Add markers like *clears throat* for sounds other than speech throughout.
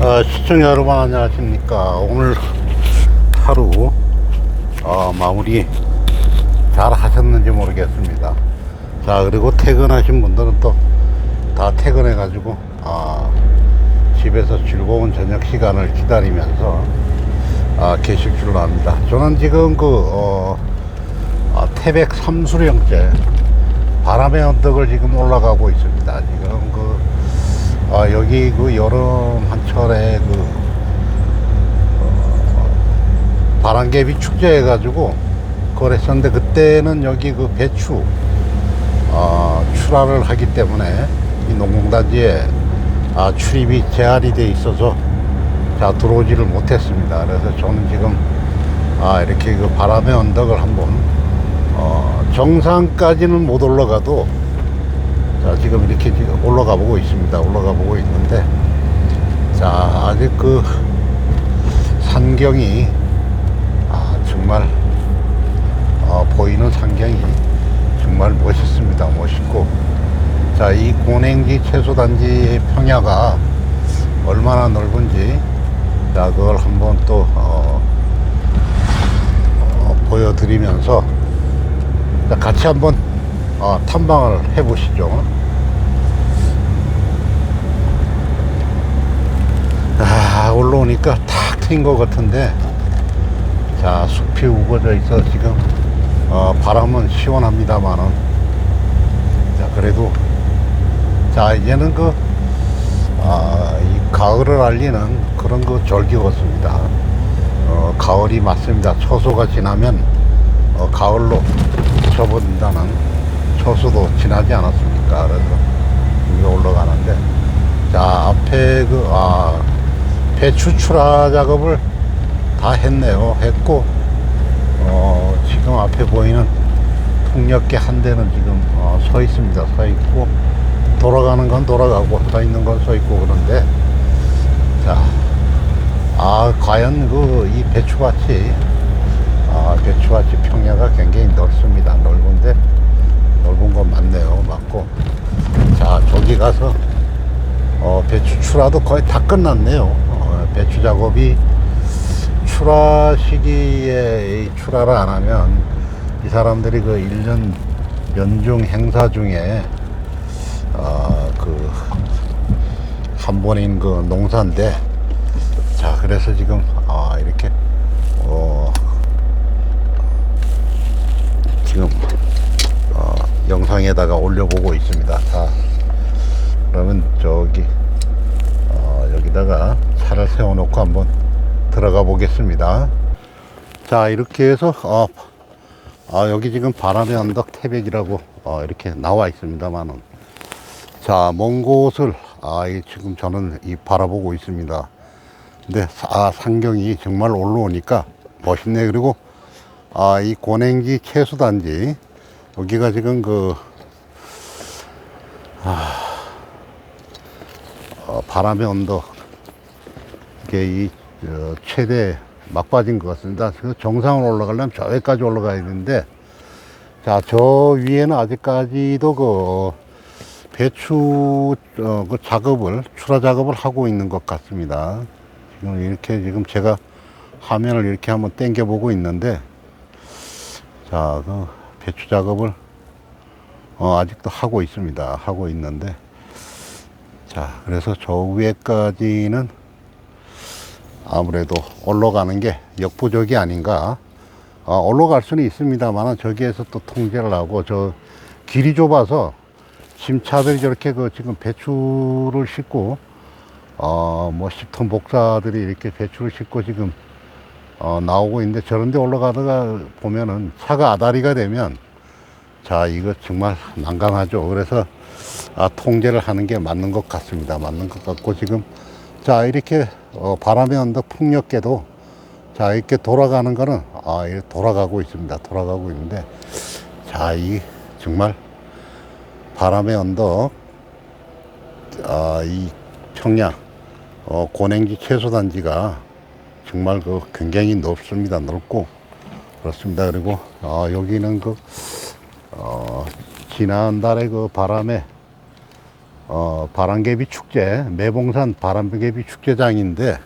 어, 시청자 여러분 안녕하십니까? 오늘 하루 어, 마무리 잘 하셨는지 모르겠습니다. 자 그리고 퇴근하신 분들은 또 다 퇴근해 가지고 아, 집에서 즐거운 저녁 시간을 기다리면서 아, 계실 줄로 압니다. 저는 지금 그 어, 아, 태백 삼수령째 바람의 언덕을 지금 올라가고 있습니다. 지금 그 아, 여기 그 여름 한철에 그 어, 바람개비 축제 해가지고 그걸 했었는데 그때는 여기 그 배추 어, 출하를 하기 때문에 이 농공단지에 아, 출입이 제한이 돼 있어서 자 들어오지를 못했습니다. 그래서 저는 지금 아, 이렇게 그 바람의 언덕을 한번 어, 정상까지는 못 올라가도 자, 지금 이렇게 올라가 보고 있습니다. 올라가 보고 있는데, 자, 아직 그 산경이, 아, 정말, 어, 보이는 산경이 정말 멋있습니다. 멋있고, 자, 이 고냉지 채소단지 평야가 얼마나 넓은지, 자, 그걸 한번 또, 어, 어, 보여드리면서, 자, 같이 한번 어, 탐방을 해보시죠. 아, 올라오니까 탁 트인 것 같은데, 자, 숲이 우거져 있어 지금, 어, 바람은 시원합니다만은, 자, 그래도, 자, 이제는 그, 아, 이 가을을 알리는 그런 그 절기 같습니다. 어, 가을이 맞습니다. 처소가 지나면, 어, 가을로 접어든다는 처수도 지나지 않았습니까? 그래서 위에 올라가는데 자 앞에 그 아 배추 출하 작업을 다 했네요. 했고 어 지금 앞에 보이는 풍력계 한 대는 지금 어, 서 있습니다. 서 있고 돌아가는 건 돌아가고 서 있는 건 서 있고 그런데 자 아 과연 그 이 배추밭이 아 배추밭이 평야가 굉장히 넓습니다. 넓은데 넓은 건 맞네요. 맞고. 자, 저기 가서, 어, 배추 출하도 거의 다 끝났네요. 어, 배추 작업이 출하 시기에 이 출하를 안 하면 이 사람들이 그 1년 연중 행사 중에, 어, 그, 한 번인 그 농사인데, 자, 그래서 지금, 아, 이렇게, 어, 지금 어, 영상에다가 올려보고 있습니다. 자, 그러면 저기 어, 여기다가 차를 세워놓고 한번 들어가 보겠습니다. 자, 이렇게 해서 어, 아, 여기 지금 바람의 언덕 태백이라고 어, 이렇게 나와 있습니다만은 자, 먼 곳을 아, 이 지금 저는 이 바라보고 있습니다. 근데 아, 상경이 정말 올라오니까 멋있네. 그리고 아, 이 고냉지 채수단지 여기가 지금 그, 아, 어, 바람의 언덕, 이게 이, 어, 최대 막바지인 것 같습니다. 그 정상으로 올라가려면 저기까지 올라가야 되는데, 자, 저 위에는 아직까지도 그, 배추, 어, 그 작업을, 출하 작업을 하고 있는 것 같습니다. 지금 이렇게 지금 제가 화면을 이렇게 한번 당겨 보고 있는데, 자, 그, 배추 작업을 어, 아직도 하고 있습니다. 하고 있는데 자 그래서 저 위에까지는 아무래도 올라가는 게 역부족이 아닌가 어, 올라갈 수는 있습니다만 저기에서 또 통제를 하고 저 길이 좁아서 짐차들이 저렇게 그 지금 배추를 싣고 어뭐 10톤 복사들이 이렇게 배추를 싣고 지금 어, 나오고 있는데 저런 데 올라가다가 보면은 차가 아다리가 되면 자 이거 정말 난감하죠. 그래서 아, 통제를 하는 게 맞는 것 같습니다. 맞는 것 같고 지금 자 이렇게 어, 바람의 언덕 풍력계도 자 이렇게 돌아가는 거는 아 이렇게 돌아가고 있습니다. 돌아가고 있는데 자 이 정말 바람의 언덕 아, 이 평야 어, 고냉지 채소단지가 정말 그 굉장히 넓습니다. 넓고 그렇습니다. 그리고 어, 여기는 그 어, 지난달에 그 바람에 어, 바람개비 축제, 매봉산 바람개비 축제장인데,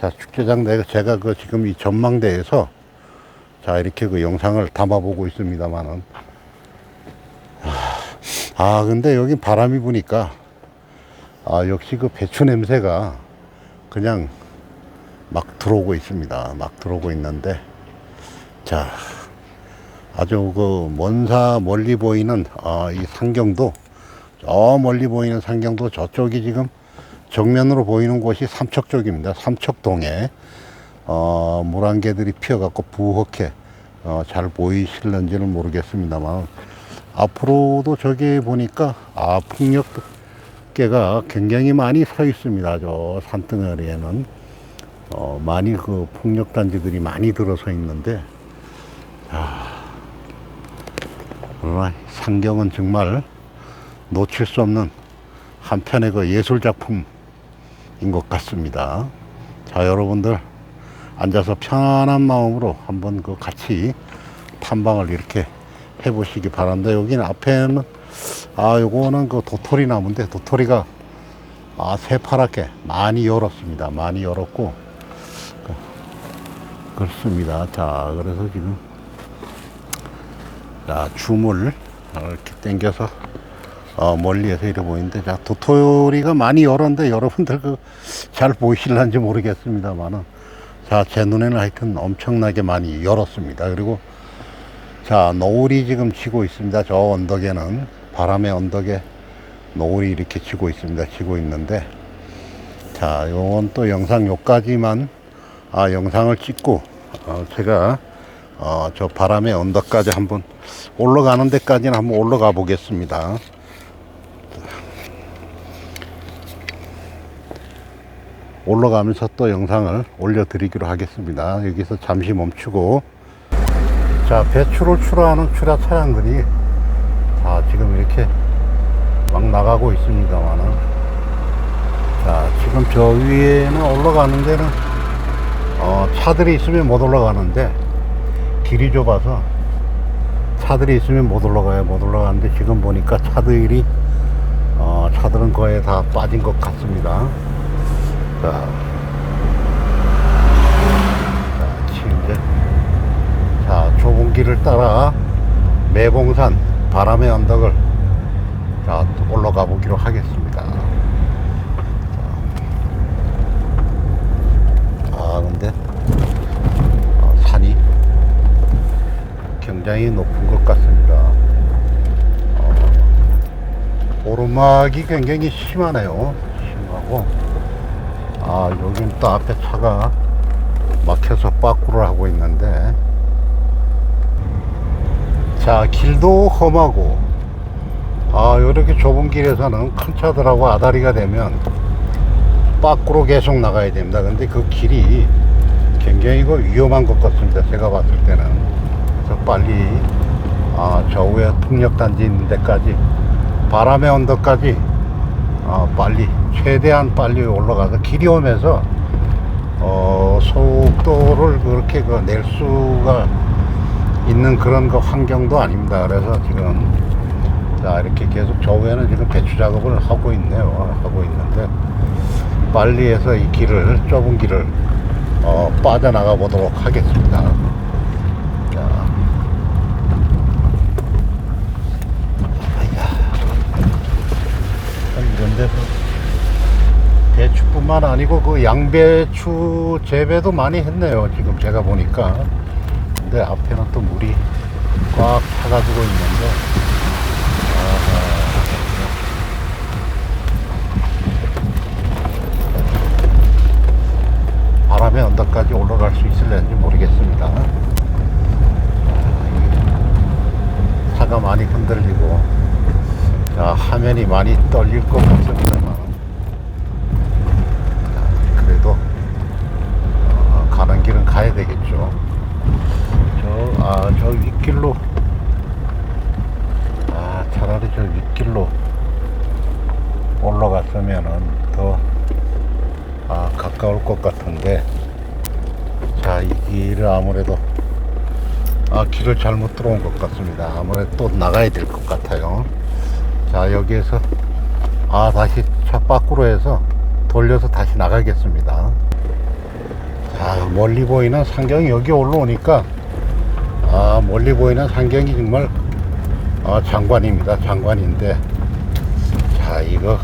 자, 축제장 내가 제가 그 지금 이 전망대에서 자, 이렇게 그 영상을 담아보고 있습니다만은. 아, 근데 여기 바람이 부니까, 아, 역시 그 배추 냄새가 그냥 막 들어오고 있습니다. 막 들어오고 있는데, 자, 아주 그 먼사 멀리 보이는 아, 이 산경도 저 멀리 보이는 산경도 저쪽이 지금 정면으로 보이는 곳이 삼척 쪽입니다. 삼척 동에 어, 물안개들이 피어갖고 부엌에 어, 잘 보이실런지는 모르겠습니다만 앞으로도 저기 보니까 아 풍력개가 굉장히 많이 서 있습니다. 저 산등어리에는 어, 많이 그 풍력단지들이 많이 들어서 있는데 그러나 상경은 정말 놓칠 수 없는 한편의 그 예술 작품인 것 같습니다. 자, 여러분들 앉아서 편안한 마음으로 한번 그 같이 탐방을 이렇게 해보시기 바랍니다. 여기는 앞에는 아, 요거는 그 도토리 나무인데 도토리가 아, 새파랗게 많이 열었습니다. 많이 열었고 그, 그렇습니다. 자, 그래서 지금 자, 줌을 이렇게 당겨서 어, 멀리에서 이래 보이는데 자, 도토리가 많이 열었는데 여러분들 그 잘 보이실런지 모르겠습니다만은 자, 제 눈에는 하여튼 엄청나게 많이 열었습니다. 그리고 자, 노을이 지금 치고 있습니다. 저 언덕에는 바람의 언덕에 노을이 이렇게 치고 있습니다. 치고 있는데 자, 요건 또 영상 요까지만 아, 영상을 찍고 어, 제가 어, 저 바람의 언덕까지 한번 올라가는 데까지는 한번 올라가 보겠습니다. 올라가면서 또 영상을 올려드리기로 하겠습니다. 여기서 잠시 멈추고 자 배추를 출하하는 출하 차량들이 자 지금 이렇게 막 나가고 있습니다만은 자 지금 저 위에는 올라가는 데는 어, 차들이 있으면 못 올라가는데 길이 좁아서 차들이 있으면 못 올라가요. 못 올라가는데 지금 보니까 차들이 어, 차들은 거의 다 빠진 것 같습니다. 자, 자 이제 자 좁은 길을 따라 매봉산 바람의 언덕을 자 올라가 보기로 하겠습니다 아 근데 어, 산이 굉장히 높은 것 같습니다. 어, 오르막이 굉장히 심하네요. 심하고 아 여긴 또 앞에 차가 막혀서 빠꾸를 하고 있는데 자 길도 험하고 아 이렇게 좁은 길에서는 큰 차들하고 아다리가 되면 밖으로 계속 나가야 됩니다. 근데 그 길이 굉장히 그 위험한 것 같습니다. 제가 봤을 때는. 그래서 빨리, 아, 저 위에 풍력단지 있는 데까지, 바람의 언덕까지, 아, 빨리, 최대한 빨리 올라가서 길이 오면서, 어, 속도를 그렇게 그 낼 수가 있는 그런 그 환경도 아닙니다. 그래서 지금, 자, 이렇게 계속 저 위에는 지금 배추 작업을 하고 있네요. 하고 있는데, 빨리 해서 이 길을 좁은 길을 어, 빠져나가 보도록 하겠습니다. 자. 이런 데서 배추뿐만 아니고 그 양배추 재배도 많이 했네요. 지금 제가 보니까. 근데 앞에는 또 물이 꽉 차가지고 있는데. 아하. 바람의 언덕까지 올라갈 수 있을는지 모르겠습니다. 아, 이 차가 많이 흔들리고 자, 화면이 많이 떨릴 것 같습니다만 자, 그래도 어, 가는 길은 가야 되겠죠. 저, 아, 저 윗길로 아, 차라리 저 윗길로 올라갔으면은 더 아, 가까울 것 같은데 자, 이 길을 아무래도 아, 길을 잘못 들어온 것 같습니다. 아무래도 또 나가야 될 것 같아요. 자, 여기에서 아 다시 차 밖으로 해서 돌려서 다시 나가겠습니다. 자 멀리 보이는 상경이 여기 올라오니까 아 멀리 보이는 상경이 정말 아, 장관입니다. 장관인데. 자 이거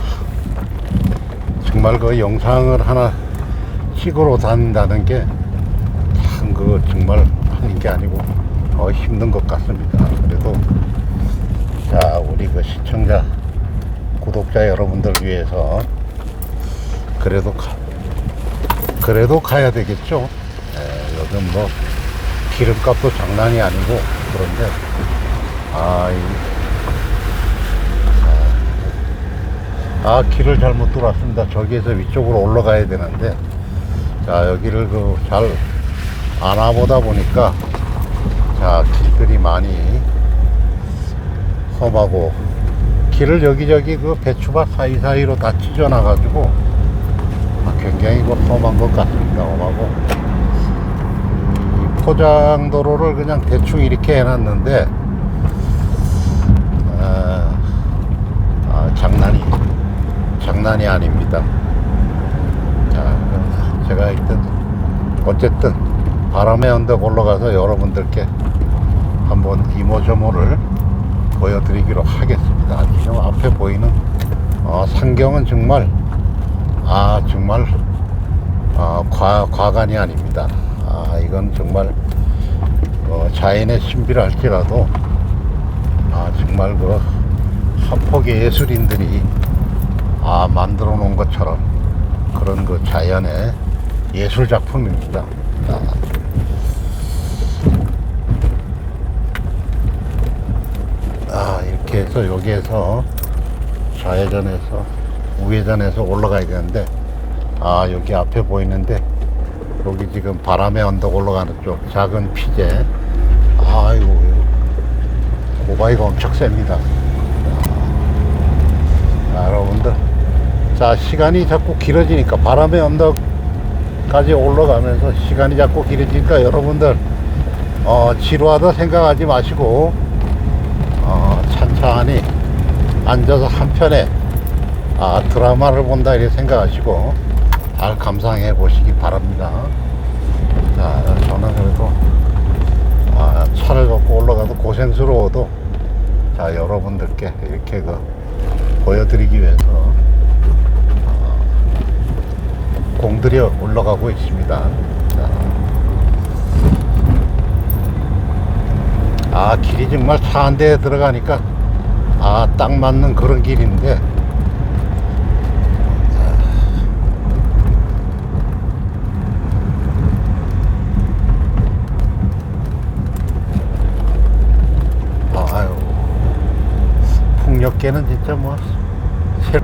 정말 그 영상을 하나 찍으러 다닌다는 게 참 그 정말 하는 게 아니고 어, 힘든 것 같습니다. 그래도 자 우리 그 시청자 구독자 여러분들 위해서 그래도 가, 그래도 가야 되겠죠? 예, 요즘 뭐 기름값도 장난이 아니고 그런데 아, 이, 아, 아, 길을 잘못 들어왔습니다. 저기에서 위쪽으로 올라가야 되는데 자 여기를 그 잘 안 와보다 보니까 자 길들이 많이 험하고 길을 여기저기 그 배추밭 사이사이로 다 찢어놔가지고 아, 굉장히 그 험한 것 같습니다. 험하고 이 포장도로를 그냥 대충 이렇게 해놨는데 아, 아, 장난이 장난이 아닙니다. 자, 제가 일단 어쨌든 바람의 언덕 올라가서 여러분들께 한번 이모저모를 보여드리기로 하겠습니다. 지금 앞에 보이는 어, 상경은 정말 아 정말 어, 과, 과간이 아닙니다. 아 이건 정말 어, 자연의 신비랄지라도 아 정말 그 한 폭의 예술인들이 아 만들어 놓은 것처럼 그런 그 자연의 예술 작품입니다. 아, 아 해서 여기에서 좌회전해서 우회전해서 올라가야 되는데 아 여기 앞에 보이는데 여기 지금 바람의 언덕 올라가는 쪽 작은 피제. 아이고 고바이가 엄청 셉니다. 자, 여러분들 자 시간이 자꾸 길어지니까 바람의 언덕까지 올라가면서 시간이 자꾸 길어지니까 여러분들 어, 지루하다 생각하지 마시고 어, 찬찬히 앉아서 한편에 아, 드라마를 본다 이렇게 생각하시고 잘 감상해 보시기 바랍니다. 자, 저는 그래도 아, 차를 갖고 올라가도 고생스러워도 자 여러분들께 이렇게 그 보여드리기 위해서 어, 공들여 올라가고 있습니다. 자. 아 길이 정말 차 한 대에 들어가니까 아 딱 맞는 그런 길인데. 아유 풍력계는 진짜 뭐 셀-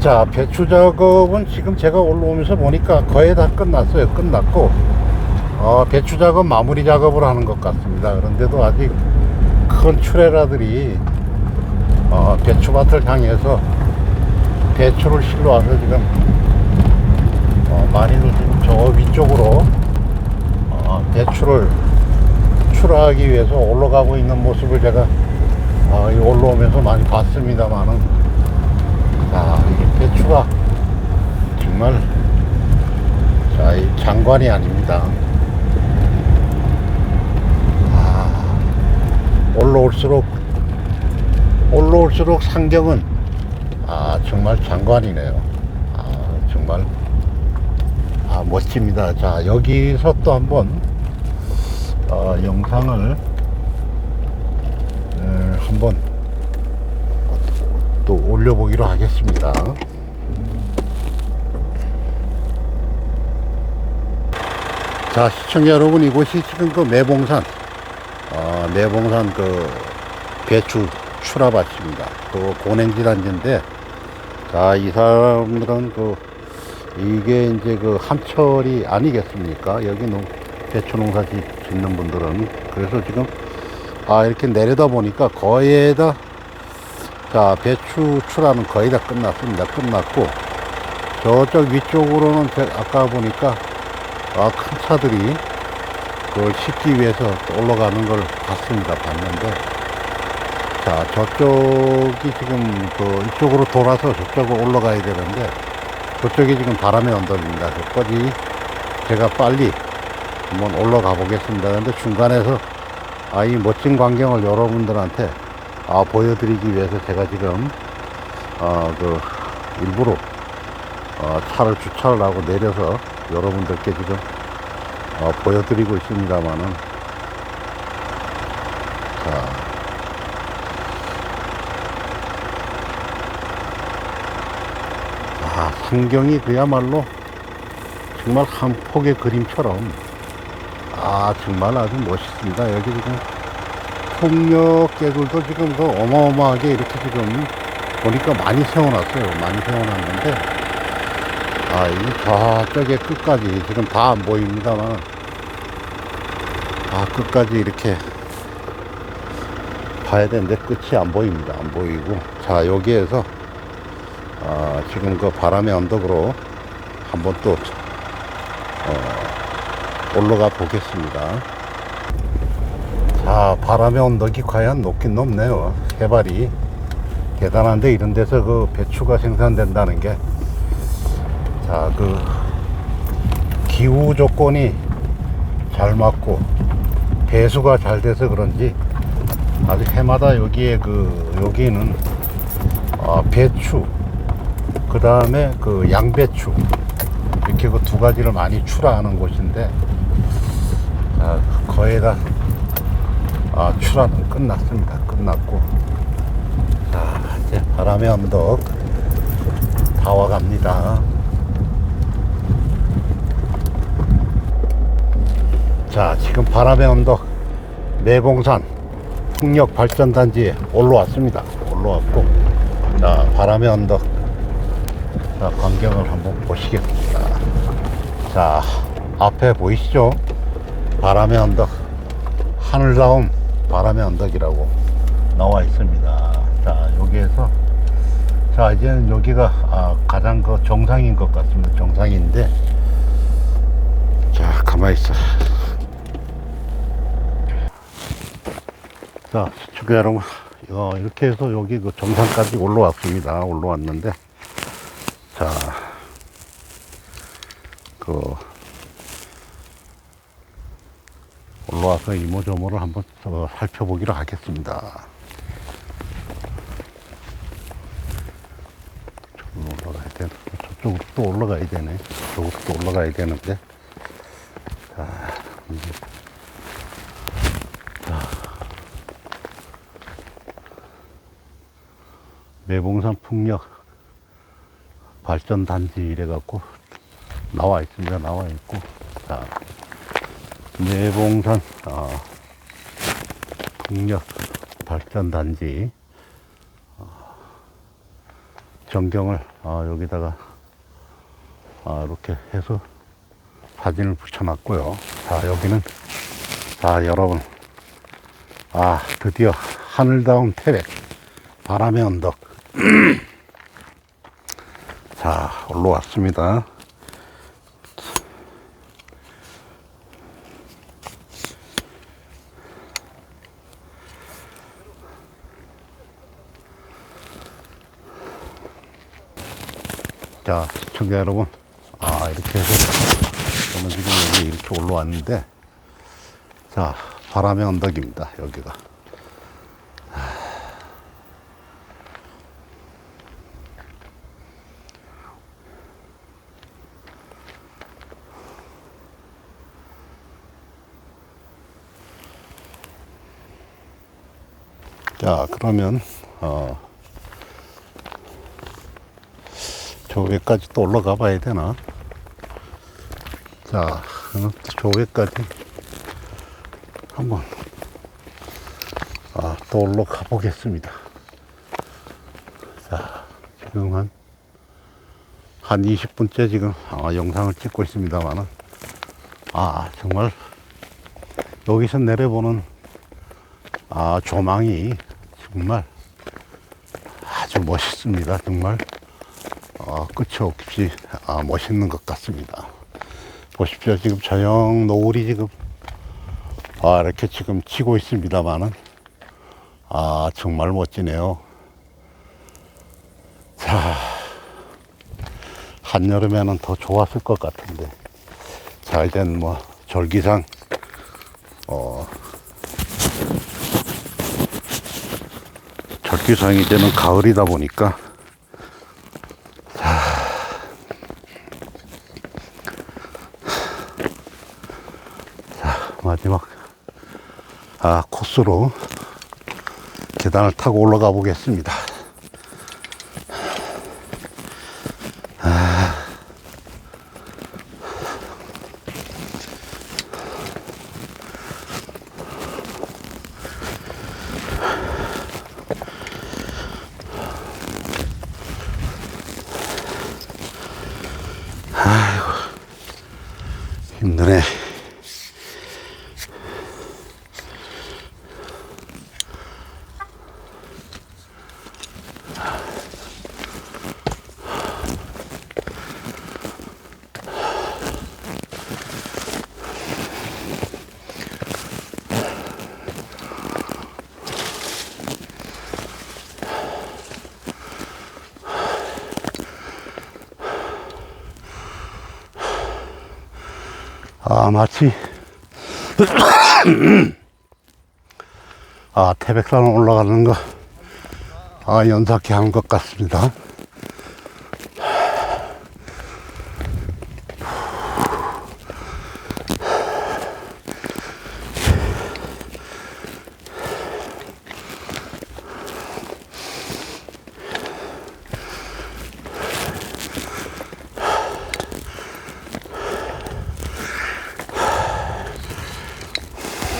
자 배추 작업은 지금 제가 올라오면서 보니까 거의 다 끝났어요. 끝났고 어, 배추 작업 마무리 작업을 하는 것 같습니다. 그런데도 아직 큰 트레라들이 어, 배추밭을 향해서 배추를 실러 와서 지금 어, 많이들 지금 저 위쪽으로 어, 배추를 출하하기 위해서 올라가고 있는 모습을 제가 어, 이 올라오면서 많이 봤습니다만은 자, 이 배추가 정말 자, 이 장관이 아닙니다. 올라올수록 올라올수록 상경은 아 정말 장관이네요. 아 정말 아 멋집니다. 자 여기서 또 한번 어, 영상을 에, 한번 또 올려보기로 하겠습니다. 자 시청자 여러분 이곳이 지금 그 매봉산 어, 매봉산 그 배추 출하밭입니다. 그 고냉지 단지인데 자 이 사람들은 그 이게 이제 그 함철이 아니겠습니까? 여기 농, 배추 농사 짓- 짓는 분들은 그래서 지금 아 이렇게 내려다 보니까 거의 다자 배추 출하는 거의 다 끝났습니다. 끝났고 저쪽 위쪽으로는 제- 아까 보니까 아, 큰 차들이 그걸 싣기 위해서 올라가는 걸 봤습니다. 봤는데 자, 저쪽이 지금 그 이쪽으로 돌아서 저쪽으로 올라가야 되는데 저쪽이 지금 바람의 언덕입니다. 저까지 제가 빨리 한번 올라가 보겠습니다. 근데 중간에서 아, 이 멋진 광경을 여러분들한테 아, 보여드리기 위해서 제가 지금 어, 그 일부러 어, 차를 주차를 하고 내려서 여러분들께 지금 어, 보여드리고 있습니다만은 자. 아, 풍경이 그야말로 정말 한 폭의 그림처럼 아, 정말 아주 멋있습니다. 여기 지금 폭력 개들도 지금 그 어마어마하게 이렇게 지금 보니까 많이 세워놨어요. 많이 세워놨는데 아, 이 저쪽에 끝까지 지금 다 안 보입니다만 아, 끝까지 이렇게 봐야 되는데 끝이 안 보입니다. 안 보이고 자, 여기에서 아, 지금 그 바람의 언덕으로 한번 또 어, 올라가 보겠습니다. 자, 바람의 언덕이 과연 높긴 높네요. 해발이 대단한데 이런 데서 그 배추가 생산된다는 게 자, 그 기후 조건이 잘 맞고 배수가 잘 돼서 그런지 아주 해마다 여기에 그 여기는 아, 배추 그 다음에 그 양배추 이렇게 그 두 가지를 많이 출하하는 곳인데 아, 거의 다 아, 출하는 끝났습니다. 끝났고 자 이제 바람의 언덕 다 와갑니다. 자 지금 바람의 언덕 내봉산 풍력 발전단지에 올라왔습니다. 올라왔고 자 바람의 언덕 자, 광경을 한번 보시겠습니다. 자, 앞에 보이시죠? 바람의 언덕. 하늘다운 바람의 언덕이라고 나와 있습니다. 자, 여기에서, 자, 이제는 여기가 아, 가장 그 정상인 것 같습니다. 정상인데, 자, 가만히 있어. 자, 시청자 여러분, 어, 이렇게 해서 여기 그 정상까지 올라왔습니다. 올라왔는데, 자, 그, 올라와서 이모저모를 한번 어, 살펴보기로 하겠습니다. 저쪽으로 올라가야 되나? 저쪽으로 또 올라가야 되네. 저쪽으로 또 올라가야 되는데. 자, 이제. 매봉산 풍력 발전 단지 이래 갖고 나와 있습니다. 나와 있고 자 내봉산 아, 풍력 발전 단지 아, 전경을 아, 여기다가 아, 이렇게 해서 사진을 붙여놨고요. 자 여기는 자 여러분 아 드디어 하늘다운 태백 바람의 언덕 *clears throat* 자, 올라왔습니다. 자, 시청자 여러분. 아, 이렇게 해서 저는 지금 여기 이렇게 올라왔는데, 자, 바람의 언덕입니다. 여기가. 자, 그러면, 어, 저 위까지 또 올라가 봐야 되나? 자, 그럼 저 위까지 한번, 아, 또 올라가 보겠습니다. 자, 지금 한, 한 20분째 지금, 아, 영상을 찍고 있습니다만은, 아, 정말, 여기서 내려보는, 아, 조망이 정말 아주 멋있습니다. 정말 어, 끝이 없이 아, 멋있는 것 같습니다. 보십시오. 지금 저녁 노을이 지금 아, 이렇게 지금 치고 있습니다만은 아, 정말 멋지네요. 자, 한여름에는 더 좋았을 것 같은데. 자, 이젠 뭐, 절기상, 절기상 이제는 가을이다 보니까, 자, 마지막, 아, 코스로 계단을 타고 올라가 보겠습니다. 힘드 네. *coughs* 아, 태백산 올라가는 거, 아, 연삭해 한 것 같습니다.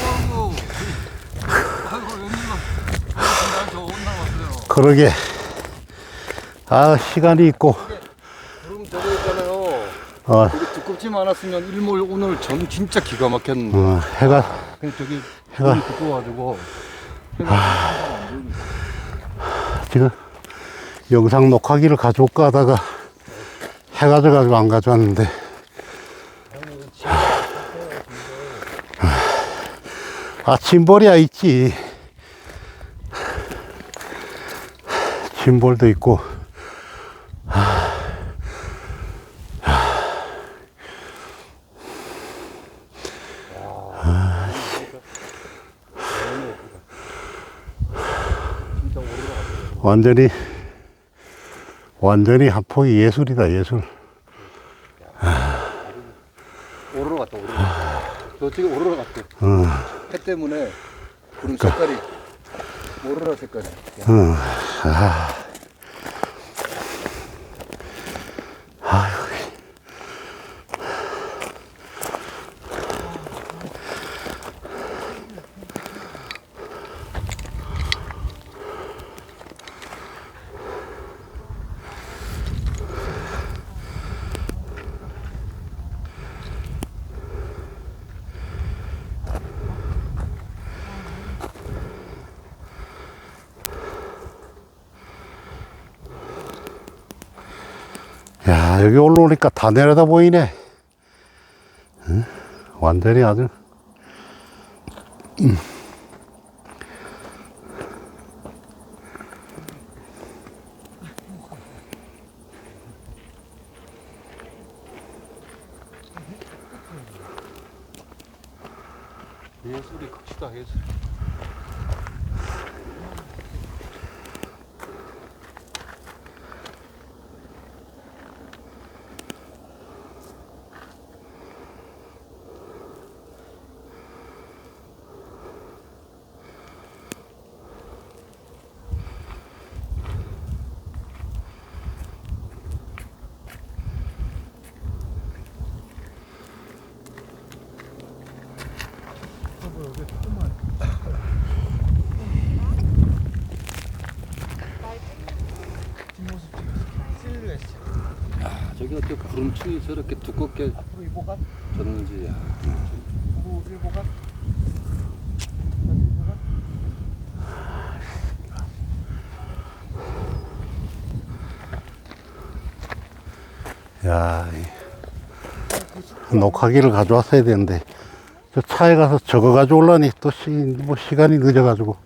아이고, 아이고 웬일로 날저 혼나왔어요. 그러게, 아, 시간이 있고, 그럼 저거 있잖아요. 어, 두껍지만 않았으면 일몰 오늘 전 진짜 기가 막혔는데. 어, 해가, 근데 저기 해가- 두꺼워가지고. 해가 지금 영상 녹화기를 가져올까 하다가 해가 져가지고 안 가져왔는데. 아 짐볼이야 있지 짐볼도 있고 완전히 완전히 한폭이 예술이다 예술 오르러 갔다 오르러 갔다. 저 지금 오르러 갔대. 어, 해 때문에 구름 색깔이 오로라 색깔이. 어, 아. 야, 여기 올라오니까 다 내려다 보이네. 응? 완전히 아주. 예 층이 저렇게 두껍게 졌는지. 야. 야, 이 녹화기를 가져왔어야 되는데, 저 차에 가서 적어 가지고 올라니 또 시, 뭐 시간이 늦어가지고.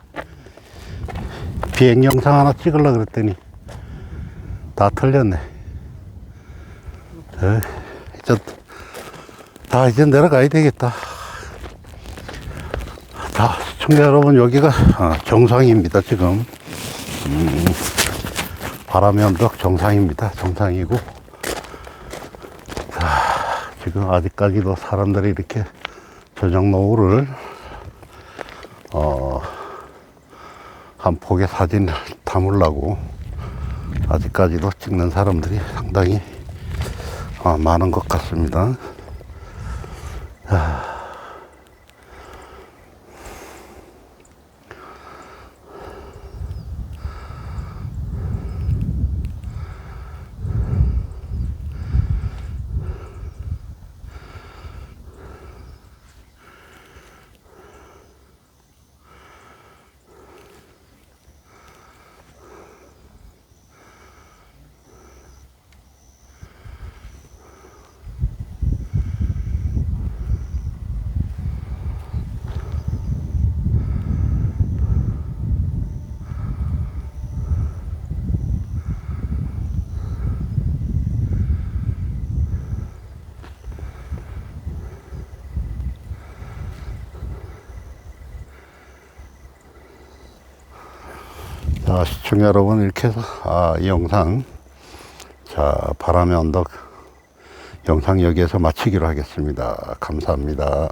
비행 영상 하나 찍으려 그랬더니 다 틀렸네. 에, 이제 다 이제 내려가야 되겠다. 자, 시청자 여러분 여기가 어, 정상입니다 지금. 음, 바람의 언덕 정상입니다. 정상이고. 자, 지금 아직까지도 사람들이 이렇게 저녁 노을을 어, 한 폭의 사진 담으려고 아직까지도 찍는 사람들이 상당히 어, 많은 것 같습니다. 자, 시청자 여러분, 이렇게 해서, 아, 이 영상, 자, 바람의 언덕 영상 여기에서 마치기로 하겠습니다. 감사합니다.